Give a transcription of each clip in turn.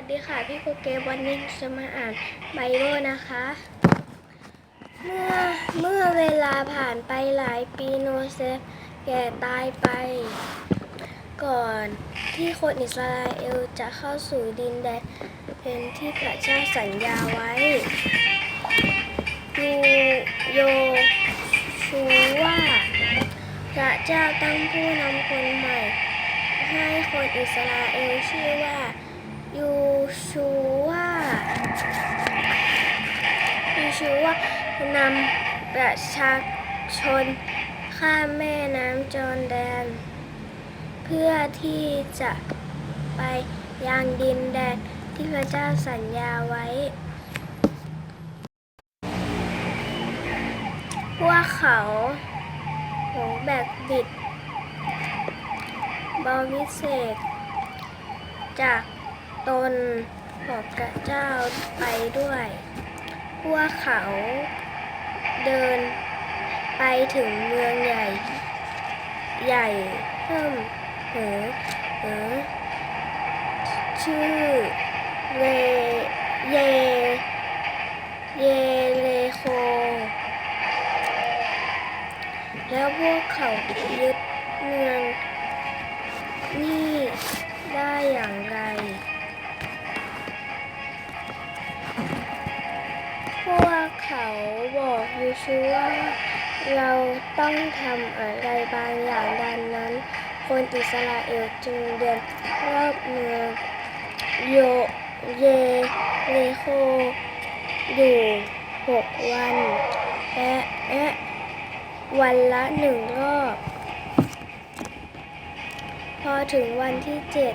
สวัสดีค่ะ พี่โคเกวันนี้จะมาอ่านไบเบิลนะคะ เมื่อเมื่อเวลาผ่านไปหลายปีโนเซฟแก่ตายไป ก่อนที่คนอิสราเอลจะเข้าสู่ดินแดนเป็นที่พระเจ้าสัญญาไว้ยูโยชูว่า พระเจ้าตั้งผู้นำคนใหม่ ให้คนอิสราเอลชื่อว่า ยูชูว่ายูชูว่านำประชาชนข้ามแม่น้ำจอร์แดน เพื่อที่จะไปยังดินแดนที่พระเจ้าสัญญาไว้ พวกเขาหงแบกบิด บอวิเศษจาก ตนของพระเจ้าไปด้วย พวกเขาเดินไปถึงเมืองใหญ่ ใหญ่เพิ่มเหอเหอชื่อเรเย เยเลโค แล้วพวกเขายึด เขาบอกยูชูว่า เราต้องทำอะไรบางอย่างดังนั้น คนอิสราเอลจึงเดินรอบเมืองโยเยเลโคอยู่หกวันและและวันละหนึ่งรอบ พอถึงวันที่เจ็ด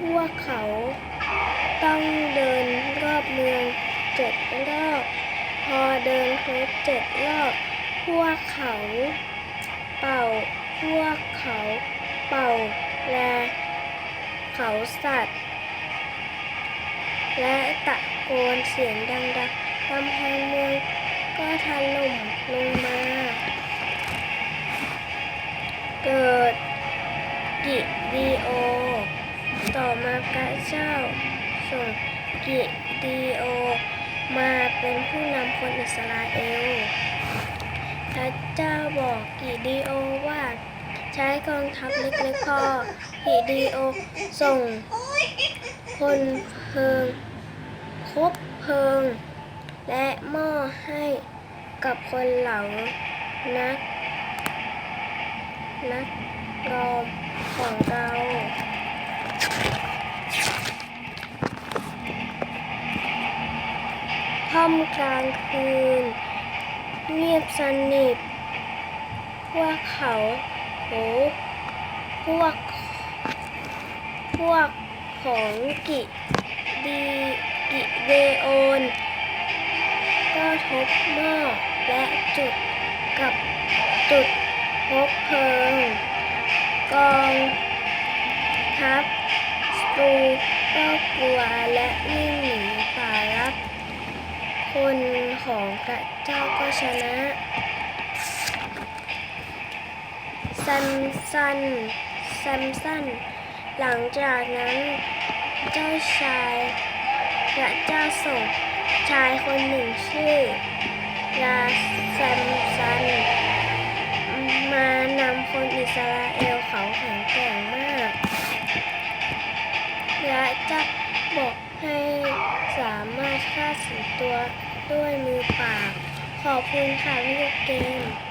พวกเขาต้องเดินรอบเมืองเจ็ดรอบ พอเดินครบเจ็ดรอบ พวกเขา เป่า พวกเขา เป่าและเขาสัตว์ และตะโกนเสียงดังๆกำแพงเมืองก็ถล่มลงมา เกิดกิดีโอ ต่อมาพระเจ้าส่งกิดีโอ มาเป็นผู้นำคนอิสราเอล พระเจ้าบอกกิดีโอว่า ใช้กองทัพเล็กๆพอกิดีโอส่ง คนเพลิงคบเพลิง และหม้อให้กับคนเหล่านักนักรอมของเราำกลางคืน เงียบสนิทพวกเขาโหพวก พวกของกิดีกิเดโอนก็ทบหม้อและจุดกับจุดพบเพลิง กองทัพสตูก็กลัวและวิ่งหนีป่ารับ คนของพระเจ้าก็ชนะ ซัมซันซัมซัน หลังจากนั้นเจ้าชายพระเจ้าส่งชายคนหนึ่งชื่อลาแซมซัน บอกให้สามารถฆ่าสิงตัวด้วยมือเปล่า ขอบคุณค่ะพี่เกม